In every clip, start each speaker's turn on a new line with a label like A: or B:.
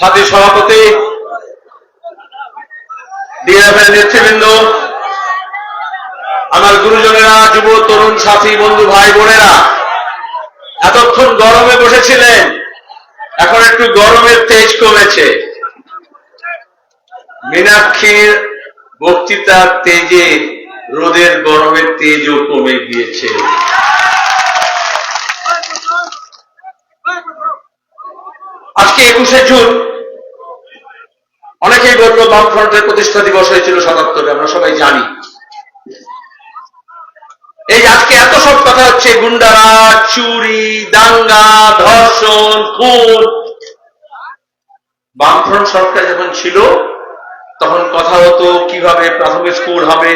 A: সাথী সভাপতি নেতৃবৃন্দ, আমার গুরুজনেরা, যুব, তরুণ, সাথী, বন্ধু, ভাই, বোনেরা, এতক্ষণ গরমে বসেছিলেন, এখন একটু গরমের তেজ কমেছে। মীনাক্ষীর বক্তৃতার তেজে রোদের গরমের তেজও কমে গিয়েছে। আজকে একুশে জুন। অনেকেই বলল বামফ্রন্টের প্রতিষ্ঠা দিবস হয়েছিল সাতাত্তরে আমরা সবাই জানি। এই আজকে এত সব কথা হচ্ছে, গুন্ডারা, চুরি, দাঙ্গা, ধর্ষণ, খুন। বামফ্রন্ট সরকার যখন ছিল, তখন কথা হতো, কীভাবে প্রাথমিক স্কুল হবে,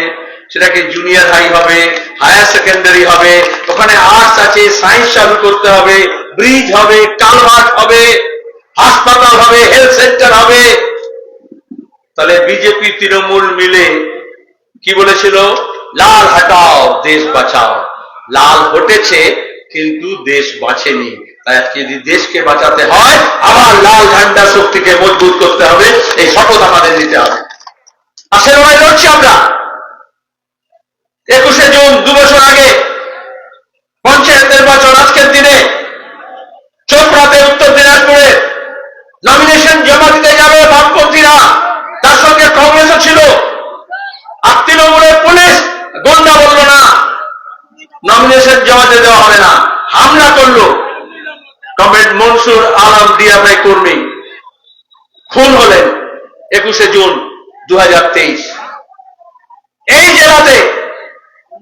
A: সেটাকে জুনিয়র হাই হবে হায়ার সেকেন্ডারি হবে, ওখানে আর্টস আছে সায়েন্স চালু করতে হবে ব্রিজ হবে, কালভার্ট হবে। হাসপাতাল হবে হেলথ সেন্টার হবে। তাহলে বিজেপি তৃণমূল মিলে কি বলেছিল? লাল হটাও, দেশ বাঁচাও। লাল হটেছে কিন্তু দেশ বাঁচেনি। তাই আজকে যদি দেশকে বাঁচাতে হয়, আবার লাল ঝান্ডা শক্তিকে মজবুত করতে হবে, এই শপথ আমাদের নিতে হবে। লড়াই লড়ছি আমরা। একুশে জুন, দু বছর আগে পঞ্চায়েত নির্বাচন আজকের দিনে চোপড়াতে উত্তর দিনাজপুরে নমিনেশন জমা দিতে যাবে বামপন্থীরা তার সঙ্গে কংগ্রেসও ছিল আর তৃণমূলের পুলিশ গন্ডা বলল না নমিনেশন জমা দিতে দেওয়া হবে না হামলা করল কমরেড মনসুর আলম ডিএফআই কর্মী। খুন হলেন একুশে জুন দু এই জেলাতে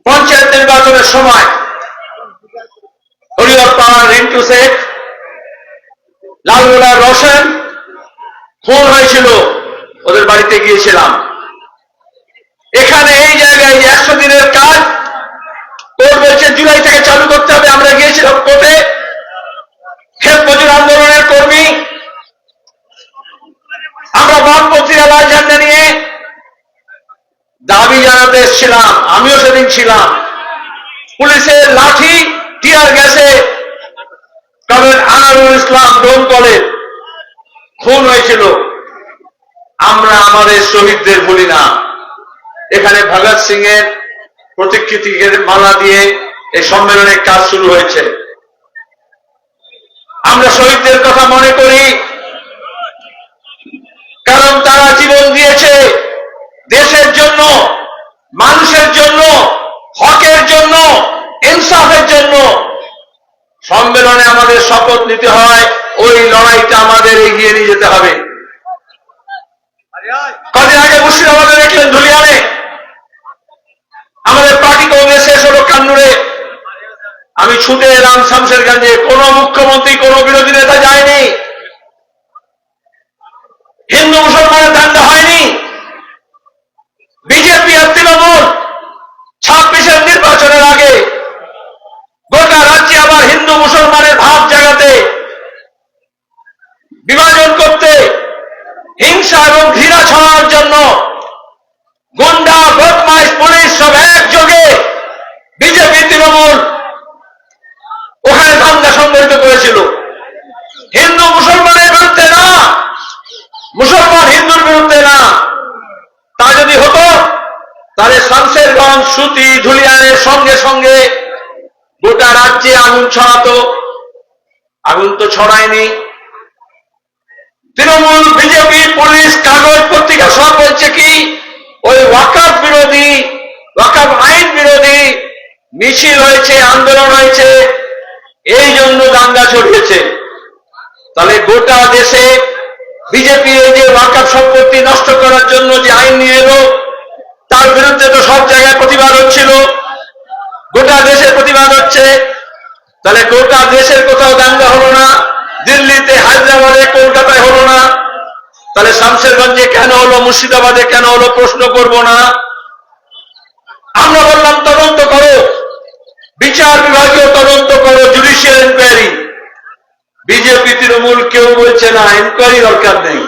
A: পঞ্চায়েত নির্বাচনের সময় হরিহর পাড়ার রিন্টু শেখ লালগোলার রোশন খুন হয়েছিল, ওদের বাড়িতে গিয়েছিলাম। এখানে এই জায়গায় একশো দিনের কাজ কোর্ট বলছে জুলাই থেকে চালু করতে হবে আমরা গিয়েছিলাম কোর্টে ক্ষেত মজুর আন্দোলনের কর্মী আমরা বামপন্থীরা লাল ঝান্ডা নিয়ে দাবি জানাতে এসেছিলাম, আমিও সেদিন ছিলাম। পুলিশের লাঠি, টিয়ার গ্যাসে কমরেড আনারুল ইসলাম ডোম কলেজ খুন হয়েছিল। আমরা আমাদের শহীদদের ভুলি না। এখানে ভগৎ সিং এর প্রতিকৃতিকে মালা দিয়ে এই সম্মেলনের কাজ শুরু হয়েছে। আমরা শহীদদের কথা মনে করি, কারণ তারা জীবন দিয়েছে দেশের জন্য। মানুষের জন্য, হকের জন্য, ইনসাফের জন্য সম্মেলনে আমাদের শপথ নিতে হয়, ওই লড়াইটা আমাদের এগিয়ে নিয়ে যেতে হবে। কদিন আগে মুর্শিদাবাদে দেখলেন ধুলিয়ানে। আমাদের পার্টি কংগ্রেস শেষ হলো কান্নুরে। আমি ছুটে এলাম শামশেরগঞ্জে। কোন মুখ্যমন্ত্রী, কোন বিরোধী নেতা যায়নি। হিন্দু মুসলমানের দাঙ্গা হয়নি বিজেপি আর তৃণমূল ছাব্বিশের নির্বাচনের আগে গোটা রাজ্যে আবার হিন্দু মুসলমানের ভাব জাগাতে বিভাজন করতে, হিংসা এবং ঘৃণা ছড়ানোর জন্য গুন্ডা, বদমাইশ, পুলিশ সব একযোগে বিজেপি তৃণমূল ওখানে দাঙ্গা সংগঠিত করেছিল। হিন্দু মুসলমানের বিরুদ্ধে না, মুসলমান হিন্দুর বিরুদ্ধে না। তা যদি হতো, তাহলে শামশেরগঞ্জ সুতি, ধুলিয়ানের সঙ্গে সঙ্গে গোটা রাজ্যে আগুন ছড়াতো। আগুন তো ছড়ায়নি। তৃণমূল বিজেপি পুলিশ, কাগজ, পত্রিকা সব বলছে কি, ওই ওয়াকাফ বিরোধী ওয়াকাফ আইন বিরোধী মিছিল হয়েছে, আন্দোলন হয়েছে, এই জন্য দাঙ্গা ছড়িয়েছে। তাহলে গোটা দেশে বিজেপি এই যে ওয়াকাফ সম্পত্তি নষ্ট করার জন্য যে আইন নিয়ে এলো, তার বিরুদ্ধে তো সব জায়গায় প্রতিবাদ হচ্ছিল। গোটা দেশের প্রতিবাদ হচ্ছে। তাহলে গোটা দেশের কোথাও দাঙ্গা হলো না। দিল্লিতে হায়দ্রাবাদে কলকাতায় হলো না। তাহলে শামশেরগঞ্জে কেন হলো, মুর্শিদাবাদে কেন হলো, প্রশ্ন করব না। আমরা বললাম, তদন্ত করো। বিচার বিভাগীয় তদন্ত করো জুডিশিয়াল ইনকোয়ারি বিজেপি, তৃণমূল কেউ বলছে না ইনকোয়ারি দরকার নেই।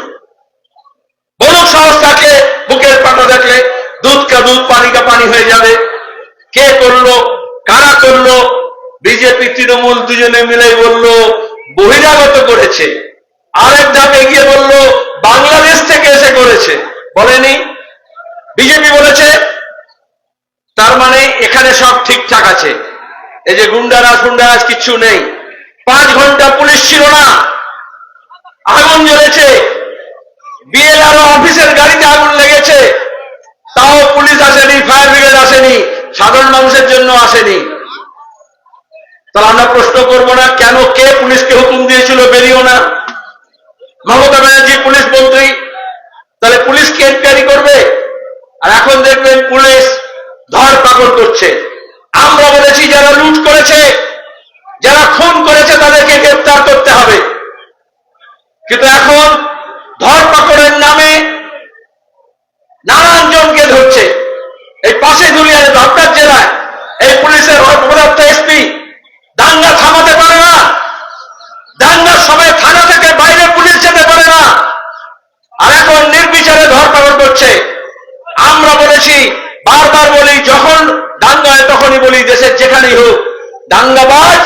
A: বড় সাহস থাকে, বুকের পাটা দেখলে দুধ কা দুধ, পানি কা পানি হয়ে যাবে। কে করল, কারা করল? বিজেপি, তৃণমূল দুজনে মিলে বলল বহিরাগত করেছে। আরেক ধাপ এগিয়ে বলল, বাংলাদেশ থেকে এসে করেছে। বলেনি। বিজেপি বলেছে, তার মানে এখানে সব ঠিকঠাক আছে। এই যে গুন্ডারাজ ফুন্ডারাজ কিচ্ছু নেই। পাঁচ ঘণ্টা পুলিশ ছিল না। আগুন জ্বলেছে। বিএলআর অফিসের গাড়িতে আগুন লেগেছে। তাও পুলিশ আসেনি, ফায়ার ব্রিগেড আসেনি। সাধারণ মানুষের জন্য আসেনি। তাহলে আমরা প্রশ্ন করব না, কেন কে পুলিশকে হুকুম দিয়েছিল বেরিয়েও না? মমতা ব্যানার্জি পুলিশ মন্ত্রী, তাহলে পুলিশকে এনকোয়ারি করবে? আর এখন দেখবেন পুলিশ ধর পাকড় করছে। আমরা বলেছি, যারা লুট করেছে, যারা খুন করেছে, তাদেরকে গ্রেপ্তার করতে হবে। কিন্তু এখন ধরপাকড়ের নামে নানান জনকে ধরছে। এই পাশে দুলিয়ায় আপনার জেলায় এই পুলিশের অপরাধ এসপি দাঙ্গা থামাতে পারে না। দাঙ্গার সময় থানা থেকে বাইরে পুলিশ যেতে পারে না। আর এখন নির্বিচারে ধরপাকড় করছে। আমরা বলেছি, বারবার বলি, যখন দাঙ্গা হয় তখনই বলি, দেশের যেখানেই হোক, দাঙ্গাবাজ,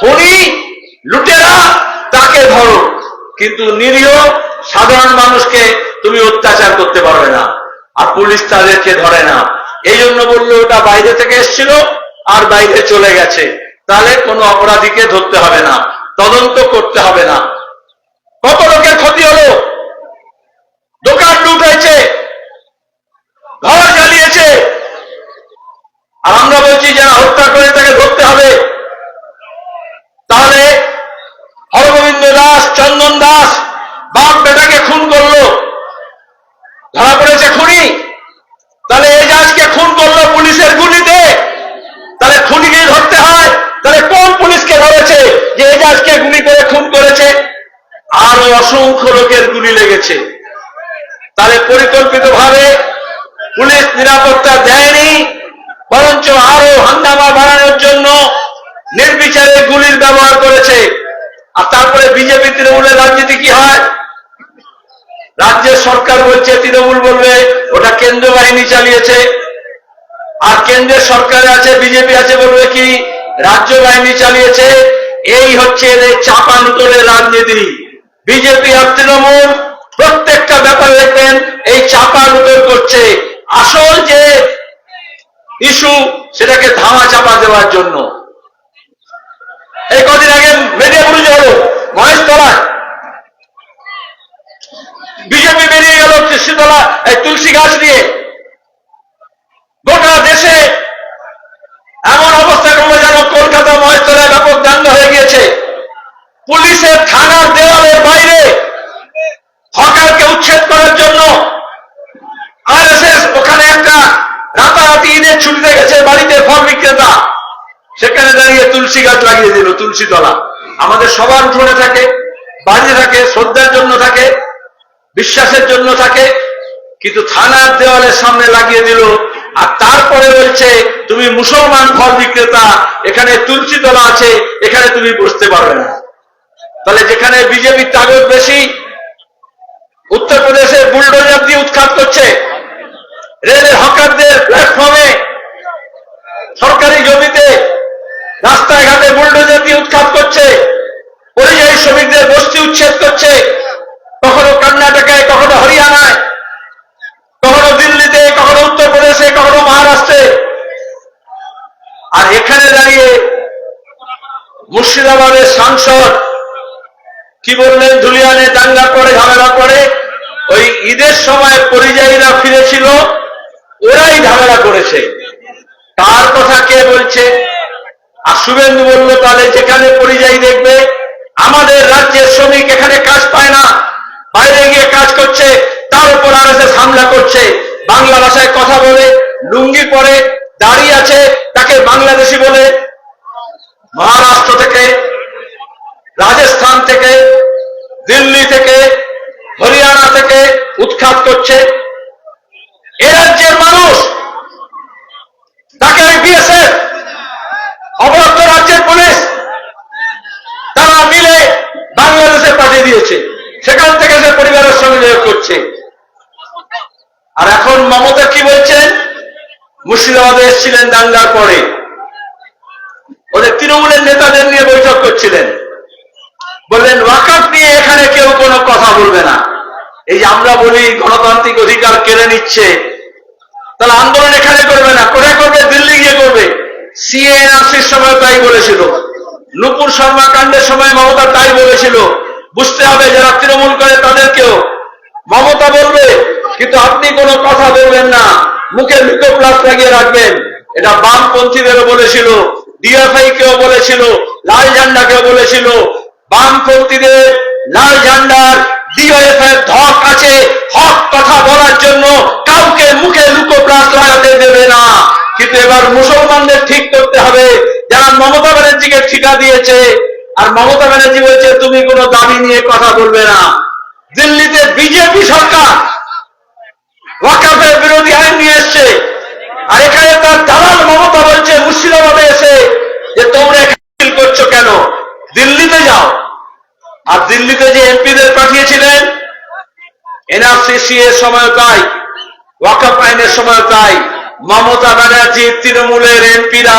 A: খুনি, লুটেরা, তাকে ধরো। কিন্তু নিরীহ, সাধারণ মানুষকে তুমি অত্যাচার করতে পারবে না। আর পুলিশ তাদেরকে ধরে না। এই জন্য বলল, ওটা বাইরে থেকে এসেছিল, আর বাইরে চলে গেছে। তাহলে কোন অপরাধীকে ধরতে হবে না, তদন্ত করতে হবে না। কত লোকের ক্ষতি হলো? দোকান লুট ঘর জ্বালিয়েছে। আর আমরা বলছি, যারা হত্যা করে তাকে ধরতে হবে তাহলে হরগোবিন্দ দাস চন্দন দাস বাপ বেটাকে খুন করল ধরা পড়েছে খুনি তাহলে এজাজকে খুন করল পুলিশের গুলিতে তাহলে খুনিকে ধরতে হয় তাহলে কোন পুলিশকে ধরেছে যে এজাজকে গুলি করে খুন করেছে আরও অসংখ্য লোকের গুলি লেগেছে। তাহলে পরিকল্পিত ভাবে পুলিশ নিরাপত্তা দেয়নি, বরঞ্চ আরও হাঙ্গামা বাড়ানোর জন্য নির্বিচারে গুলির ব্যবহার করেছে। আর তারপরে বিজেপি, তৃণমূলের রাজনীতি কি হয়? রাজ্যের সরকার বলছে, তৃণমূল বলবে, ওটা কেন্দ্র বাহিনী চালিয়েছে। আর কেন্দ্রের সরকার আছে, বিজেপি আছে, বলবে কি, রাজ্য বাহিনী চালিয়েছে। এই হচ্ছে এদের চাপা নুতরের রাজনীতি। বিজেপি আর তৃণমূল প্রত্যেকটা ব্যাপার দেখবেন, এই চাপা নুতর করছে। আসল যে ইস্যু, সেটাকে ধামা চাপা দেওয়ার জন্য। এই কদিন আগে মেডিয়া বুঝে হলো, মহেশতলায়। বিজেপি বেরিয়ে গেল কৃষ্ণতলা, এই তুলসী গাছ নিয়ে গোটা দেশে এমন অবস্থা করল যেন কলকাতা মহেশতলায় ব্যাপক দাঙ্গা হয়ে গিয়েছে পুলিশের থানার দেওয়ালের বাইরে হকারকে উচ্ছেদ করার জন্য আরএসএস ওখানে একটা রাতারাতি ঈদের ছুটিতে গেছে বাড়িতে ফল বিক্রেতা। সেখানে দাঁড়িয়ে তুলসী গাছ লাগিয়ে দিল, তুলসী তলা। আমাদের সবার উঠোনে থাকে, বাড়িতে থাকে, শ্রদ্ধার জন্য থাকে, বিশ্বাসের জন্য থাকে, কিন্তু থানার দেওয়ালের সামনে লাগিয়ে দিল। আর তারপরে বলছে, তুমি মুসলমান ফল বিক্রেতা, এখানে তুলসী তলা আছে, এখানে তুমি বসতে পারবে না। তাহলে যেখানে বিজেপির তাগত বেশি উত্তরপ্রদেশে বুলডোজার দিয়ে উৎখাত করছে। রেলের হকারদের প্ল্যাটফর্মে সরকারি জমিতে রাস্তায় ঘাটে বুলডোজার দিয়ে উৎখাত করছে। পরিযায়ী শ্রমিকদের বস্তি উচ্ছেদ করছে। কখনো কর্ণাটকায় কখনো হরিয়ানায়, কখনো দিল্লিতে, কখনো উত্তরপ্রদেশে কখনো মহারাষ্ট্রে। আর এখানে দাঁড়িয়ে মুর্শিদাবাদের সাংসদ কি বললেন ধুলিয়ানে দাঙ্গা করে, ঝামেলা করে? ওই ঈদের সময় পরিযায়ীরা ফিরেছিল, ওরাই ঝামেলা করেছে। তার কথা কে বলছে? আর শুভেন্দু বলল, তাহলে যেখানে পরিযায়ী দেখবে, আমাদের রাজ্যের শ্রমিক এখানে কাজ পায় না। বাইরে গিয়ে কাজ করছে, তার উপর আর এসে হামলা করছে। বাংলা ভাষায় কথা বলে, লুঙ্গি পরে দাঁড়িয়ে আছে, তাকে বাংলাদেশি বলে, মহারাষ্ট্র থেকে রাজস্থান থেকে দিল্লি থেকে হরিয়ানা থেকে উৎখাত করছে। এ রাজ্যের মানুষ, তাকে বিএসএফ, অবরুদ্ধ রাজ্যের পুলিশ, তারা মিলে বাংলাদেশে পাঠিয়ে দিয়েছে। সেখান থেকে সে পরিবারের সঙ্গে যোগ করছে। আর এখন মমতা কি বলছেন? মুর্শিদাবাদে এসেছিলেন দাঙ্গার পরে। ওদের তৃণমূলের নেতাদের নিয়ে বৈঠক করছিলেন। বললেন, ওয়াকাফ নিয়ে এখানে কেউ কোনো কথা বলবে না। এই আমরা বলি গণতান্ত্রিক অধিকার কেড়ে নিচ্ছে, তাহলে আন্দোলন এখানে করবে না, কোথায় করবে? দিল্লি গিয়ে করবে। সিএনআরসির সময় তাই বলেছিল। নুপুর শর্মা কাণ্ডের সময় মমতা তাই বলেছিল। বুঝতে হবে, যারা তৃণমূল করে তাদেরকেও। মমতা বলবে, কিন্তু আপনি কোনো কথা বলবেন না। মুখে লিকোপ্লাস লাগিয়ে রাখবেন। এটা বামপন্থীদেরও বলেছিল ডিএফআই কেও বলেছিল, লাল ঝান্ডা কেও বলেছিল। বামপন্থীদের লাল ঝান্ডার ধক আছে। হক কথা বলার জন্য কাউকে মুখে লুকোপ্লাস লাগাতে দেবে না। কিন্তু এবার মুসলমানদের ঠিক করতে হবে। যারা মমতা ব্যানার্জিকে ঠিকা দিয়েছে, আর মমতা ব্যানার্জি বলছে, তুমি কোনো দাবি নিয়ে কথা বলবে না। দিল্লিতে বিজেপি সরকার ওয়াকাফের বিরোধী আইন নিয়ে এসছে। আর এখানে তার দালাল মমতা বলছে, মুর্শিদাবাদে এসে যে তোমরা করছ কেন? দিল্লিতে যাও। আর দিল্লিতে যে এমপিদের পাঠিয়েছিলেন এনআরসিসি এর সময় তাই, ওয়াকাফ আইনের সময় তাই, মমতা ব্যানার্জি, তৃণমূলের এমপিরা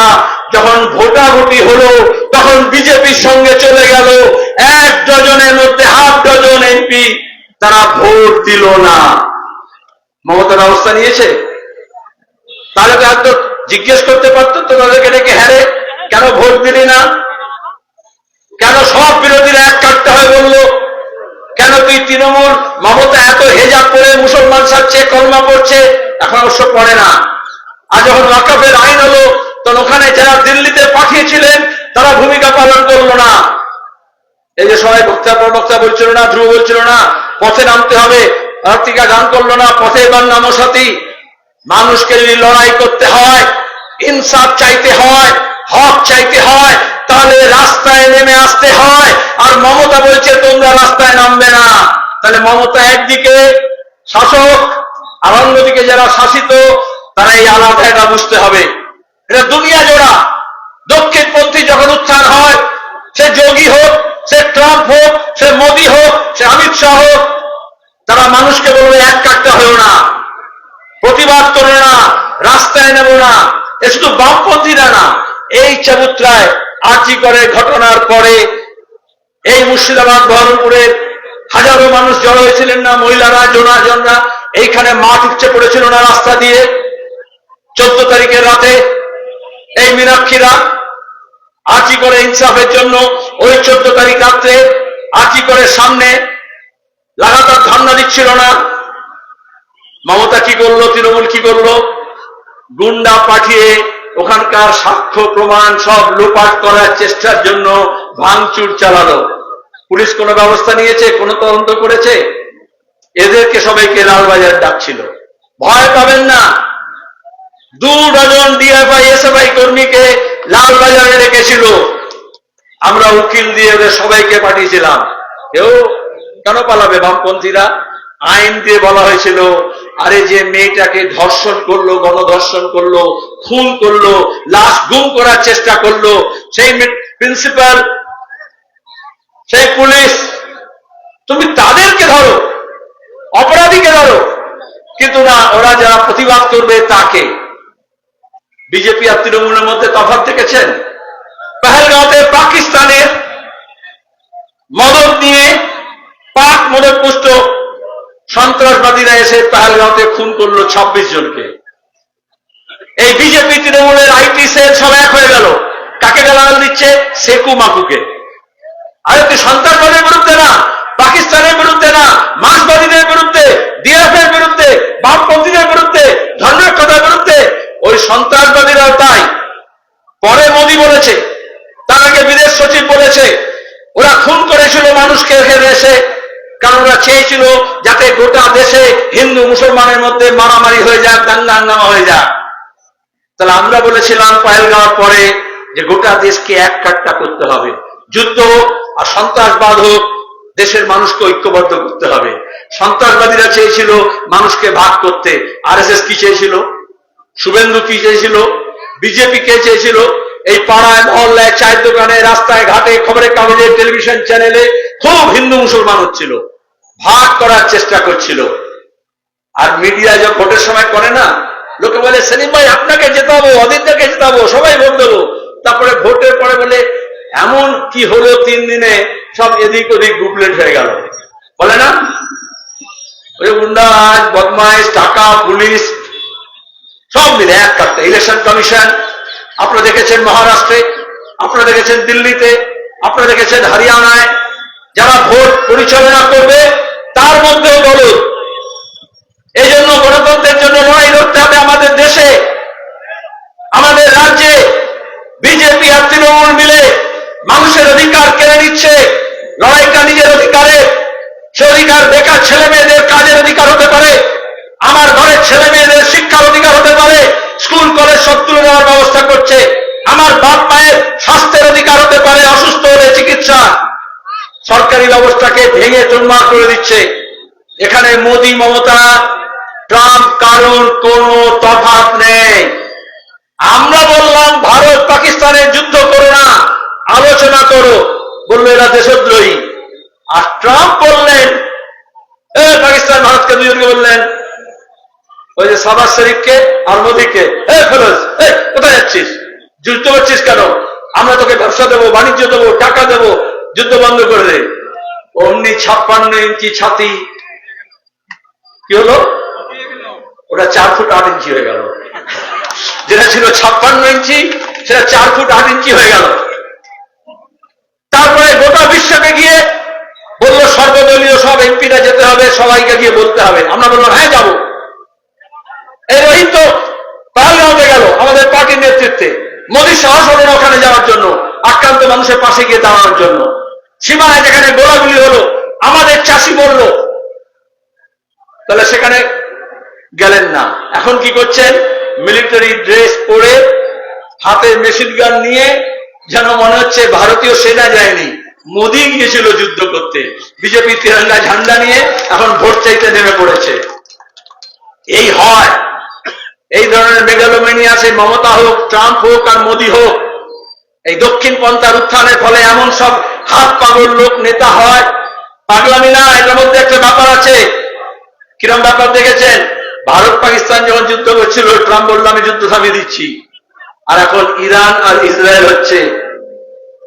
A: যখন ভোটাভুটি হলো, তখন বিজেপির সঙ্গে চলে গেল, এক ডজনের মধ্যে হাফ ডজন এমপি, তারা ভোট দিল না। মমতা ব্যবস্থা নিয়েছে? তাহলে তো জিজ্ঞেস করতে পারতো তো তাদেরকে ডেকে হ্যারে, কেন ভোট দিলি না? কেন সব বিরোধীরা এক কাটতে হয় বলল? কেন তুই তৃণমূল মমতা এত হেজাব করে মুসলমান সাজছে কলমা পড়ছে? এখন অবশ্য পড়ে না। আর যখন ওয়াকাফের আইন হলো, তখন ওখানে যারা দিল্লিতে পাঠিয়েছিলেন, তারা ভূমিকা পালন করল না। এই যে সবাই বক্তা প্রবক্তা বলছিল না, ধ্রুব বলছিল না, পথে নামতে হবে। আর্থিকা গান করল না, পথে এবার নামো সাথী। মানুষকে যদি লড়াই করতে হয়, ইনসাফ চাইতে হয়, হক চাইতে হয় তাহলে রাস্তায় নেমে আসতে হয়। আর মমতা বলছে, তোমরা রাস্তায় নামবে না। তাহলে মমতা একদিকে শাসক, আর অন্যদিকে যারা শাসিত, তারা এই আলাদা এটা বুঝতে হবে। এটা দুনিয়া জোড়া। দক্ষিণপন্থী যখন উত্থান হয়, সে যোগী হোক, সে ট্রাম্প হোক, সে মোদী হোক, সে অমিত শাহ হোক, তারা মানুষকে বলবে, এক কাটতে হয়েও না। প্রতিবাদ করো না। রাস্তায় নেব না। এ শুধু বামপন্থীরা না, এই চাবুত্রায় আর্জি করে ঘটনার পরে এই মুর্শিদাবাদ, বহরমপুরের হাজারো মানুষ জড়ো হয়েছিলেন না, মহিলারা জোনা জনরা এইখানে মাঠ উঠছে পড়েছিল না রাস্তা দিয়ে। চোদ্দ তারিখের রাতে এই মীনাক্ষীরা আর্জি করে ইনসাফের জন্য ওই চোদ্দ তারিখ রাত্রে আর্জি করে সামনে লাগাতার ধারণা দিচ্ছিল না। মমতা কি করল, তৃণমূল কি করল? গুন্ডা পাঠিয়ে ওখানকার সাক্ষ্য, প্রমাণ সব লোপাট করার চেষ্টার জন্য ভাঙচুর চালালো পুলিশ কোনো ব্যবস্থা নিয়েছে? কোনো তদন্ত করেছে? এদেরকে সবাইকে লালবাজার ডাকছিল। ভয় পাবেন না। দু ডজন ডিএফআই এসএফআই কর্মীকে লালবাজারে রেখেছিল আমরা উকিল দিয়ে ওদের সবাইকে পাঠিয়েছিলাম। কেউ কেন পালাবে বামপন্থীরা? আইন দিয়ে বলা হয়েছিল আরে যে মেয়েটাকে ধর্ষণ করল, গণধর্ষণ করল, খুন করল, লাশ গুম করার চেষ্টা করল, সেই প্রিন্সিপাল সেই পুলিশ, তুমি তাদেরকে ধরো, অপরাধীকে ধরো, কিন্তু না, ওরা যারা প্রতিবাদ করবে তাকে। বিজেপি আর তৃণমূলের মধ্যে তফাৎ দেখেছেন? পেহেলগাঁওতে পাকিস্তানের মদত নিয়ে পাক মদত পুষ্ট সন্ত্রাসবাদীরা এসে পেহেলগাঁওতে খুন করল ছাব্বিশ জনকে। এই বিজেপি, তৃণমূলের আইটি সেল সব এক হয়ে গেল। কাকে গালাগাল দিচ্ছে? সেকু মাকুকে। আরে তুই সন্ত্রাসবাদের বিরুদ্ধে না, পাকিস্তানের বিরুদ্ধে না মাসবাদীদের বিরুদ্ধে ডিএফ এর বিরুদ্ধে, বামপন্থীদের বিরুদ্ধে ধর্মক্ষতার বিরুদ্ধে, ওই সন্ত্রাসবাদীরাও তাই। পরে মোদী বলেছে, তার আগে বিদেশ সচিব বলেছে, ওরা খুন করেছিল মানুষকে, এসে কারণ চেয়েছিল যাতে গোটা দেশে হিন্দু মুসলমানের মধ্যে মারামারি হয়ে যাক, দাঙ্গা হাঙ্গামা হয়ে যাক। তাহলে আমরা বলেছিলাম পায়েলগাঁওয়ার পরে যে গোটা দেশকে এক কাট্টা করতে হবে। যুদ্ধ আর সন্ত্রাসবাদ হোক, দেশের মানুষকে ঐক্যবদ্ধ করতে হবে। সন্ত্রাসবাদীরা চেয়েছিল মানুষকে ভাগ করতে। আর কি চেয়েছিল? শুভেন্দু কি চেয়েছিল? বিজেপি কে চেয়েছিল? এই পাড়ায়, মহল্লায়, চায়ের দোকানে, রাস্তায়, ঘাটে, খবরের কাগজে, টেলিভিশন চ্যানেলে খুব হিন্দু মুসলমান হচ্ছিল। ভাগ করার চেষ্টা করছিল। আর মিডিয়া যখন ভোটের সময় করে না, লোকে বলে, সেলিম ভাই, আপনাকে জেতাবো অদিতদাকে জেতাবো সবাই ভোট দেবো। তারপরে ভোটের পরে বলে, এমন কি হলো তিন দিনে? সব এদিক ওদিক গুবলেট হয়ে গেল। বলে না? ওই গুন্ডাজ বদমাইশ টাকা পুলিশ, সব মিলে, এক কাটতে ইলেকশন কমিশন আপনারা দেখেছেন মহারাষ্ট্রে, আপনারা দেখেছেন দিল্লিতে, আপনারা দেখেছেন হরিয়ানায়, যারা ভোট পরিচালনা করবে, তার মধ্যেও দলুদ এই জন্য গণতন্ত্রের জন্য লড়াই লড়তে হবে আমাদের দেশে, আমাদের রাজ্যে। বিজেপি আর তৃণমূল মিলে মানুষের অধিকার কেড়ে নিচ্ছে, লড়াইটা নিজের অধিকারে সে অধিকার বেকার ছেলে মেয়েদের কাজের অধিকার হতে পারে। আমার ঘরের ছেলে মেয়েদের শিক্ষার অধিকার হতে পারে, স্কুল, কলেজ সব তুলে দেওয়ার ব্যবস্থা করছে। আমার বাপ মায়ের স্বাস্থ্যের অধিকার হতে পারে, অসুস্থ হলে চিকিৎসা। সরকারি ব্যবস্থাকে ভেঙে চুরমার করে দিচ্ছে। এখানে মোদী, মমতা, ট্রাম্প কারণ কোন তফাৎ নেই। আমরা বললাম, ভারত পাকিস্তানের যুদ্ধ করো না, আলোচনা করো। বলল, এরা দেশদ্রোহী। আর ট্রাম্প বললেন পাকিস্তান ভারতকে দুজনকে বললেন ওই যে সাবাজ শরীফকে আর মোদীকে। ফেরোজ কোথায় যাচ্ছিস? যুদ্ধ করছিস কেন? আমরা তোকে ব্যবসা দেবো, বাণিজ্য দেবো, টাকা দেবো, যুদ্ধ বন্ধ করে দে। অমনি ছাপ্পান্ন ইঞ্চি ছাতি। কি হলো? ওটা চার ফুট আট ইঞ্চি হয়ে গেল। যেটা ছিল ছাপ্পান্ন ইঞ্চি, সেটা চার ফুট আট ইঞ্চি হয়ে গেল। তারপরে গোটা বিশ্বকে গিয়ে বলল, সর্বদলীয় সব এমপিরা যেতে হবে, সবাইকে গিয়ে বলতে হবে। আমরা বললাম হ্যাঁ যাব। এই রোহিত তো পাহালগাঁওতে গেল আমাদের পার্টির নেতৃত্বে। মোদী সাহস হলো ওখানে যাওয়ার জন্য, আক্রান্ত মানুষের পাশে গিয়ে দাঁড়ানোর জন্য। সীমানায় যেখানে গোলাগুলি হলো, আমাদের চাষি বলল, তাহলে সেখানে গেলেন না। এখন কি করছেন? মিলিটারি ড্রেস পরে হাতে মেশিন গান নিয়ে যেন মনে হচ্ছে ভারতীয় সেনা যায়নি। মোদি গিয়েছিল যুদ্ধ করতে। বিজেপি তিরঙ্গা ঝান্ডা নিয়ে এখন ভোট চাইতে নেমে পড়েছে। এই হয়। এই ধরনের মেগালোমেনি আছে মমতা হোক, ট্রাম্প হোক আর মোদী হোক, এই দক্ষিণ পন্থার উত্থানের ফলে এমন সব হাত পাগল লোক নেতা হয়। পাগলামি না, এটার মধ্যে একটা ব্যাপার আছে। কিরম ব্যাপার দেখেছেন? ভারত পাকিস্তান যখন যুদ্ধ করছিল, ট্রাম্প বলল, আমি যুদ্ধ থামিয়ে দিচ্ছি। আর এখন ইরান আর ইসরায়েল হচ্ছে।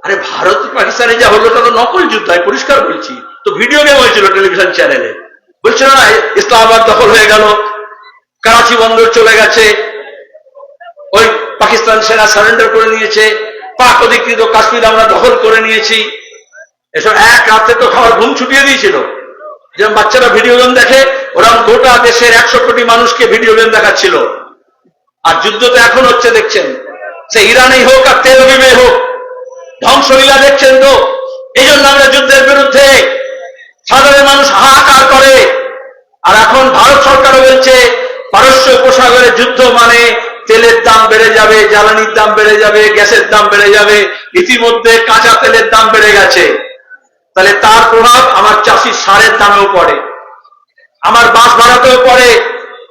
A: আরে ভারত পাকিস্তানে যা হলো তা তো নকল যুদ্ধ, আমি পরিষ্কার বলছি। তো ভিডিও গেম হয়েছিল টেলিভিশন চ্যানেলে। বলছিল না, ইসলামাবাদ দখল হয়ে গেল। করাচি বন্দর চলে গেছে। ওই পাকিস্তান সেনা সারেন্ডার করে নিয়েছে। পাক অধিকৃত কাশ্মীর আমরা দখল করে নিয়েছি। এসব এক রাতে তো খাওয়ার ঘুম ছুটিয়ে দিয়েছিল। যেমন বাচ্চারা ভিডিও গেম দেখে ওরা গোটা দেশের একশো কোটি মানুষকে ভিডিও গেম দেখাচ্ছিল। আর যুদ্ধ তো এখন হচ্ছে, দেখছেন? সে ইরানেই হোক আর তেল অভিমে হোক। ধ্বংসলীলা দেখছেন তো? এই জন্য আমরা যুদ্ধের বিরুদ্ধে সাধারণ মানুষ হাহাকার করে। আর এখন ভারত সরকারও বলছে উপসাগরের যুদ্ধ মানে তেলের দাম বেড়ে যাবে, জ্বালানির দাম বেড়ে যাবে, গ্যাসের দাম বেড়ে যাবে, ইতিমধ্যে কাঁচা তেলের দাম বেড়ে গেছে। তাহলে তার প্রভাব আমার চাষির সারের দামেও পড়ে, আমার বাস ভাড়াতেও পড়ে,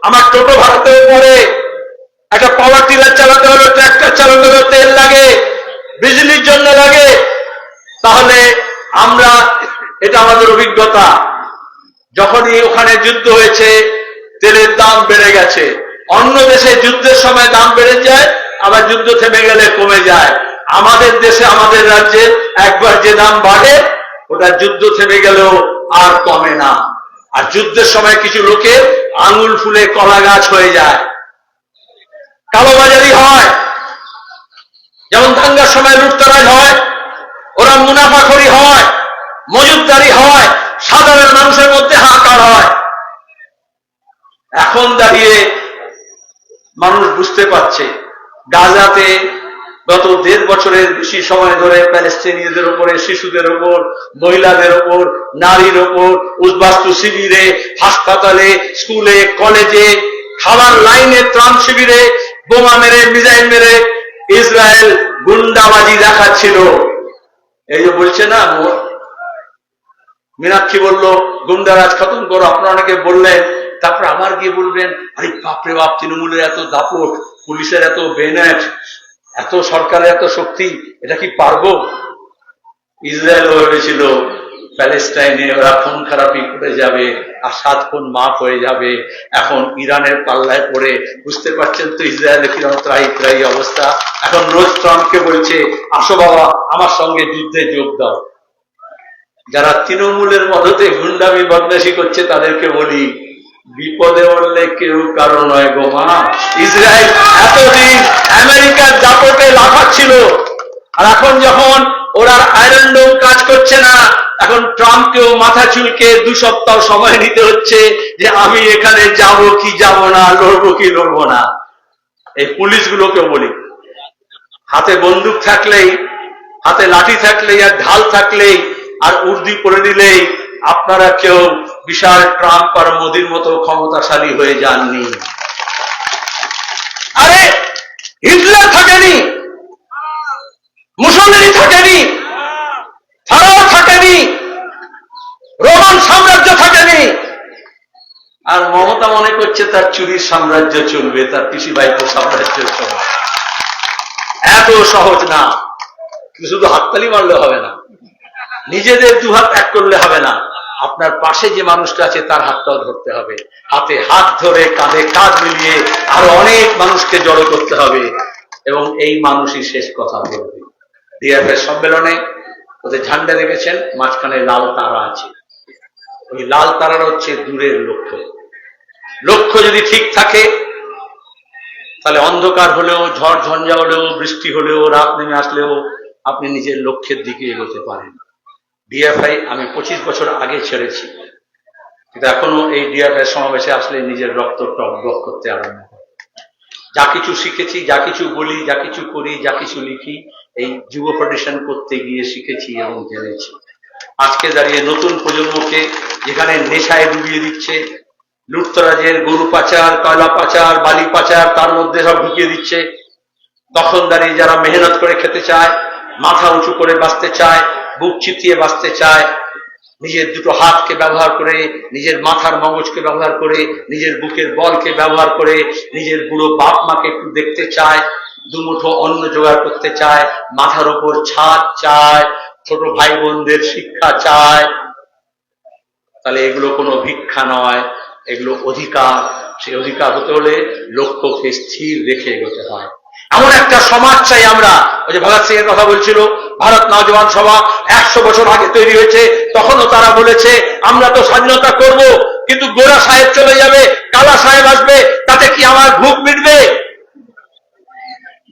A: আমার টোটো ভাড়াতেও পড়ে, একটা পাওয়ার টিলার চালাতে হলে ট্র্যাক্টর চালাতে হলে তেল লাগে, বিজলির জন্য লাগে। তাহলে আমরা, এটা আমাদের অভিজ্ঞতা, যখনই ওখানে যুদ্ধ হয়েছে, তেলের দাম বেড়ে গেছে। অন্য দেশে যুদ্ধের সময় দাম বেড়ে যায়, আবার যুদ্ধ থেমে গেলে কমে যায়। আমাদের দেশে, আমাদের রাজ্যে একবার যে দাম বাড়ে, ওটা যুদ্ধ থেমে গেলেও আর কমে না। আর যুদ্ধের সময় কিছু লোকে আঙুল ফুলে কলা গাছ হয়ে যায়। কালোবাজারি হয়। যেমন দাঙ্গার সময় লুটতরাজ হয়, ওরা মুনাফাখরি হয় মজুদদারি হয়, সাধারণ মানুষের মধ্যে হাহাকার হয়। এখন দাঁড়িয়ে মানুষ বুঝতে পারছে। গাজাতে গত দেড় বছরের বেশি সময় ধরে প্যালেস্টিনীয়দের উপরে শিশুদের উপর মহিলাদের উপর নারীর উপর উদ্বাস্তু শিবিরে, হাসপাতালে, স্কুলে, কলেজে, খাবার লাইনে, ত্রাণ শিবিরে, বোমা মেরে, মিসাইল মেরে ইসরায়েল গুন্ডাবাজি দেখাচ্ছিল। এই যে বলছে না মীনাক্ষী বলল, গুন্ডারাজ খতম করো আপনারা অনেকে বললেন তারপর আবার গিয়ে বলবেন, আরে বাপরে বাপ, তৃণমূলের এত দাপট, পুলিশের এত বেনেট এত সরকারের এত শক্তি, এটা কি পারব? ইসরায়েল ভেবেছিল প্যালেস্টাইনে ওরা খুন খারাপি করে যাবে আর সাত খুন মাফ হয়ে যাবে, এখন ইরানের পাল্লায় পড়ে, বুঝতে পারছেন তো ইসরায়েলের কিরম ত্রাই ত্রাই অবস্থা? এখন রোজ ট্রাম্পকে বলছে, আসো বাবা, আমার সঙ্গে যুদ্ধে যোগ দাও। যারা তৃণমূলের মদতে গুন্ডামি বদমাশি করছে, তাদেরকে বলি বিপদে পড়লে কেউ কারণ নয় গো মা। ইসরায়েল এতদিন আমেরিকার দাপটে লাফাচ্ছিল। আর এখন যখন ওরা আয়রন ডোম কাজ করছে না, এখন ট্রাম্পকেও মাথা চুলকে দু সপ্তাহ সময় নিতে হচ্ছে যে আমি এখানে যাব কি যাব না, লড়বো কি লড়বো না। এই পুলিশগুলোকে বলি, হাতে বন্দুক থাকলেই, হাতে লাঠি থাকলেই আর ঢাল থাকলেই আর উর্দি পরে দিলেই আপনারা কেউ বিশাল ট্রাম্প আর মোদির মতো ক্ষমতাশালী হয়ে যাননি। আরে, হিটলার থাকেনি মুসলিনী থাকেনি, ফারাও থাকেনি, রোমান সাম্রাজ্য থাকেনি। আর মমতা মনে করছে তার চুরির সাম্রাজ্য চলবে, তার পিসি বাইক সাম্রাজ্য চলবে। এত সহজ না, শুধু হাততালি মারলে হবে না, নিজেদের দুহাত এক করলে হবে না। আপনার পাশে যে মানুষটা আছে, তার হাতটাও ধরতে হবে। হাতে হাত ধরে কাঁধে কাঁধ মিলিয়ে আরও অনেক মানুষকে জড়ো করতে হবে এবং এই মানুষই শেষ কথা বলবে। ডিএফএস সম্মেলনে ওদের ঝান্ডা দেখেছেন মাঝখানে লাল তারা আছে। ওই লাল তারার হচ্ছে দূরের লক্ষ্য। লক্ষ্য যদি ঠিক থাকে, তাহলে অন্ধকার হলেও, ঝড় ঝঞ্ঝা হলেও, বৃষ্টি হলেও, রাত নেমে আসলেও আপনি নিজের লক্ষ্যের দিকে এগোতে পারেন। ডিএফআই আমি পঁচিশ বছর আগে ছেড়েছি। কিন্তু এখনও এই ডিএফআই সমাবেশে আসলে নিজের রক্ত টকবক করতে আরম্ভ যা কিছু শিখেছি, যা কিছু বলি, যা কিছু করি, যা কিছু লিখি, এই যুব ফেডারেশন করতে গিয়ে শিখেছি এবং জেনেছি। আজকে দাঁড়িয়ে নতুন প্রজন্মকে যেখানে নেশায় ডুবিয়ে দিচ্ছে, লুটতরাজের গরু পাচার কয়লা পাচার, বালি পাচার, তার মধ্যে সব ঢুকিয়ে দিচ্ছে, তখন দাঁড়িয়ে যারা মেহনত করে খেতে চায়, মাথা উঁচু করে বাঁচতে চায় বুক চিতিয়ে বাঁচতে চায়, নিজের দুটো হাতকে ব্যবহার করে, নিজের মাথার মগজকে ব্যবহার করে, নিজের বুকের বলকে ব্যবহার করে, নিজের বুড়ো বাপ মাকে একটু দেখতে চায়, দুমুঠো অন্ন জোগাড় করতে চায়, মাথার উপর ছাদ চায়, ছোট ভাই বোনদের শিক্ষা চায়। তাহলে এগুলো কোনো ভিক্ষা নয়, এগুলো অধিকার। সেই অধিকার হতে হলে লক্ষ্যকে স্থির রেখে এগোতে হয়। এমন একটা সমাজ চাই আমরা। ওই যে ভগৎ সিং এর কথা বলছিল ভারত নওজওয়ান সভা একশো বছর আগে তৈরি হয়েছে। তখনও তারা বলেছে, আমরা তো স্বাধীনতা করব, কিন্তু গোরা সাহেব চলে যাবে, কালা সাহেব আসবে, তাতে কি আমার ভুক মিটবে?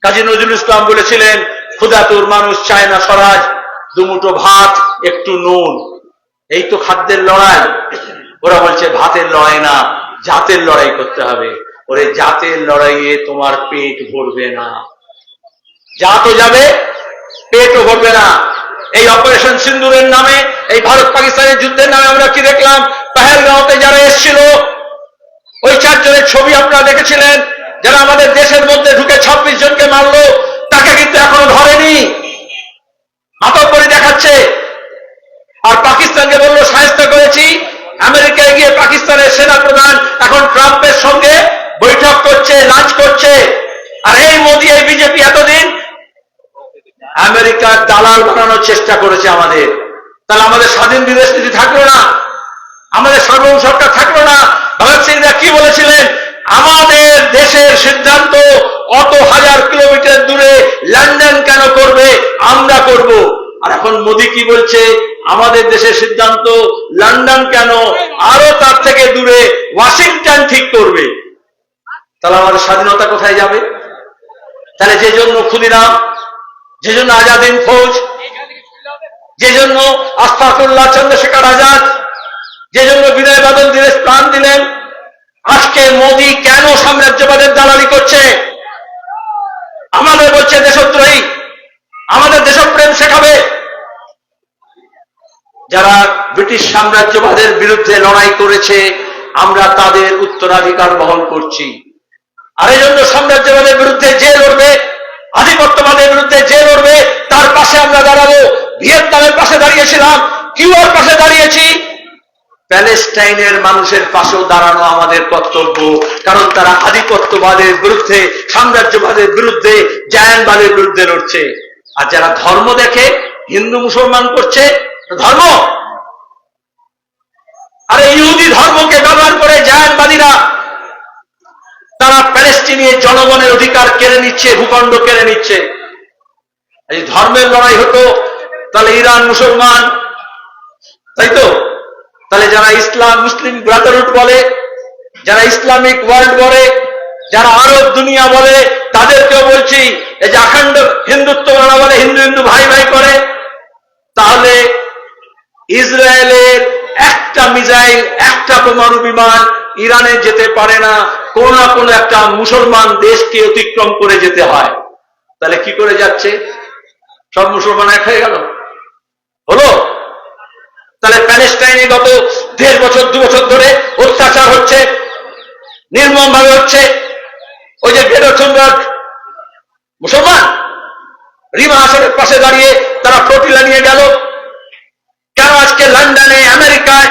A: কাজী নজরুল ইসলাম বলেছিলেন ক্ষুদাতুর মানুষ চায় না স্বরাজ দুমুটো ভাত, একটু নুন। এই তো খাদ্যের লড়াই। ওরা বলছে, ভাতের লড়াই না, জাতের লড়াই করতে হবে। ওরে, জাতের লড়াইয়ে তোমার পেট ভরবে না। জাতও যাবে পেটও ভরবে না। এই অপারেশন সিন্দুরের নামে, এই ভারত পাকিস্তানের যুদ্ধের নামে আমরা কি দেখলাম? পাহেলগাঁওতে যারা এসেছিল, ওই চারজনের ছবি আপনারা দেখেছিলেন? যারা আমাদের দেশের মধ্যে ঢুকে ছাব্বিশ জনকে মারলো, তাকে কিন্তু এখনও ধরেনি। আতঙ্ক করে দেখাচ্ছে। আর পাকিস্তানকে বলল সাহায্য করেছি। আমেরিকায় গিয়ে পাকিস্তানের সেনা প্রধান এখন ট্রাম্পের সঙ্গে বৈঠক করছে, লাঞ্চ করছে। আর এই মোদী, এই বিজেপি এতদিন আমেরিকার দালাল বানানোর চেষ্টা করেছে আমাদের। তাহলে আমাদের স্বাধীন বিদেশ নীতি থাকল না। আমাদের সার্বভৌম সরকার থাকল না। ভগৎ সিংরা কি বলেছিলেন? আমাদের দেশের সিদ্ধান্ত অত হাজার কিলোমিটার দূরে লন্ডন কেন করবে? আমরা করব। আর এখন মোদী কি বলছে? আমাদের দেশের সিদ্ধান্ত লন্ডন কেন? আরও তার থেকে দূরে ওয়াশিংটন ঠিক করবে। তাহলে আমাদের স্বাধীনতা কোথায় যাবে? তাহলে যে জন্য ক্ষুদিরাম যে জন্য আজাদিন ফৌজ যে জন্য আস্তাফুল্লাহ চন্দ্রশেখর আজাদ যে জন্য বিনয় বাদল দীনেশ প্রাণ দিলেন, আজকে মোদী কেন সাম্রাজ্যবাদের দালালি করছে? আমাদের বলছে দেশদ্রোহী, আমাদের দেশপ্রেম শেখাবে। যারা ব্রিটিশ সাম্রাজ্যবাদের বিরুদ্ধে লড়াই করেছে, আমরা তাদের উত্তরাধিকার বহন করছি। আর এই জন্য সাম্রাজ্যবাদের বিরুদ্ধে যে লড়বে আধিপত্যবাদের বিরুদ্ধে যে লড়বে, তার পাশে আমরা দাঁড়াবো। ভিয়েতনামের পাশে দাঁড়িয়েছিলাম কিউআর পাশে দাঁড়িয়েছি। প্যালেস্টাইনের মানুষের পাশেও দাঁড়ানো আমাদের কর্তব্য, কারণ তারা আধিপত্যবাদের বিরুদ্ধে, সাম্রাজ্যবাদের বিরুদ্ধে, জায়ানবাদের বিরুদ্ধে লড়ছে। আর যারা ধর্ম দেখে, হিন্দু মুসলমান করছে ধর্ম। আরে ইহুদি ধর্মকে ব্যবহার করে জায়ানবাদীরা প্যালেস্টিনির জনগণের অধিকার কেড়ে নিচ্ছে, ভূখণ্ড কেড়ে নিচ্ছে। এই ধর্মের লড়াই হতো, তাহলে ইরান মুসলমান, তাই তো? তাহলে যারা ইসলাম মুসলিম ব্রাদারহুড বলে, যারা ইসলামিক ওয়ার্ল্ড বলে, যারা আরব দুনিয়া বলে, তাদেরকেও বলছি, এই যে আখণ্ড হিন্দুত্ব ওরা বলে, হিন্দু হিন্দু ভাই ভাই করে, তাহলে ইসরায়েলের একটা মিসাইল, একটা পরমাণু বিমান ইরানে যেতে পারে না। কোন না কোনো একটা মুসলমান দেশকে অতিক্রম করে যেতে হয়। তাহলে কি করে যাচ্ছে? সব মুসলমান এক হয়ে গেল। হলো? তাহলে প্যালেস্টাইনে গত দেড় বছর, দু বছর ধরে অত্যাচার হচ্ছে নির্মম ভাবে হচ্ছে। ওই যে গ্রেটার চুম্বক মুসলমান, রিমা হাসনের পাশে দাঁড়িয়ে তারা ফ্লোটিলা নিয়ে গেল। কেন আজকে লন্ডনে, আমেরিকায়,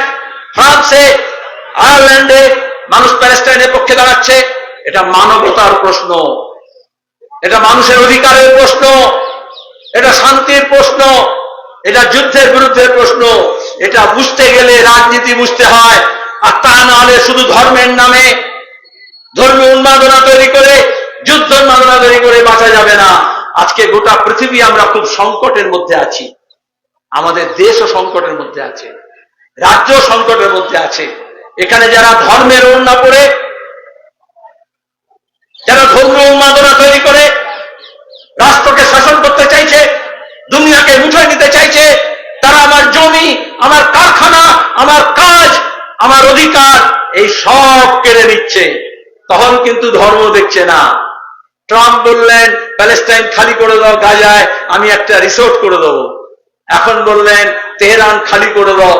A: ফ্রান্সে, আয়ারল্যান্ডে মানুষ প্যালেস্টাইনের পক্ষে দাঁড়াচ্ছে, এটা মানবতার প্রশ্ন। এটা মানুষের অধিকারের প্রশ্ন, এটা শান্তির প্রশ্ন, এটা যুদ্ধের বিরুদ্ধে প্রশ্ন। এটা বুঝতে গেলে রাজনীতি বুঝতে হয়, আর তা না হলে শুধু ধর্মের নামে ধর্মীয় উন্মাদনা তৈরি করে, যুদ্ধ উন্মাদনা তৈরি করে বাঁচা যাবে না। আজকে গোটা পৃথিবী আমরা খুব সংকটের মধ্যে আছি। আমাদের দেশও সংকটের মধ্যে আছে রাজ্য সংকটের মধ্যে আছে। এখানে যারা ধর্মের ওড়না পড়ে যারা ধর্মীয় উন্মাদনা তৈরি করে, রাষ্ট্রকে শাসন করতে চাইছে, দুনিয়াকে মুঠোয় নিতে চাইছে, তারা আমার জমি, আমার কারখানা, আমার কাজ, আমার অধিকার, এই সব কেড়ে নিচ্ছে। তখন কিন্তু ধর্ম দেখছে না। ট্রাম্প বললেন, প্যালেস্টাইন খালি করে দাও গাজায়, আমি একটা রিসোর্ট করে দেবো। এখন বললেন, তেহরান খালি করে দাও।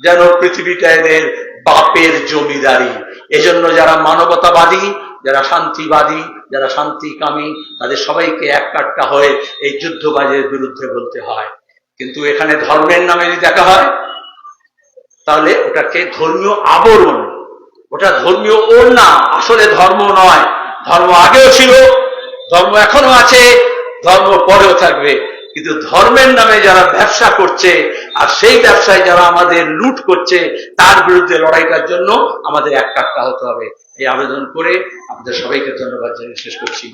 A: যেন পৃথিবীটা এদের বাপের জমিদারি। এজন্য যারা মানবতাবাদী, যারা শান্তিবাদী, যারা শান্তিকামী, তাদের সবাইকে এক কাট্টা হয়ে এই যুদ্ধবাজের বিরুদ্ধে বলতে হয়। কিন্তু এখানে ধর্মের নামে যদি দেখা হয়, তাহলে ওটাকে ধর্মীয় আবরণ, ওটা ধর্মীয় ওর না, আসলে ধর্ম নয়। ধর্ম আগেও ছিল, ধর্ম এখনও আছে, ধর্ম পরেও থাকবে। কিন্তু ধর্মের নামে যারা ব্যবসা করছে, আর সেই ব্যবসায় যারা আমাদের লুট করছে, তার বিরুদ্ধে লড়াইটার জন্য আমাদের এক কাটটা হতে হবে। এই আবেদন করে আপনাদের সবাইকে ধন্যবাদ জানিয়ে শেষ করছি।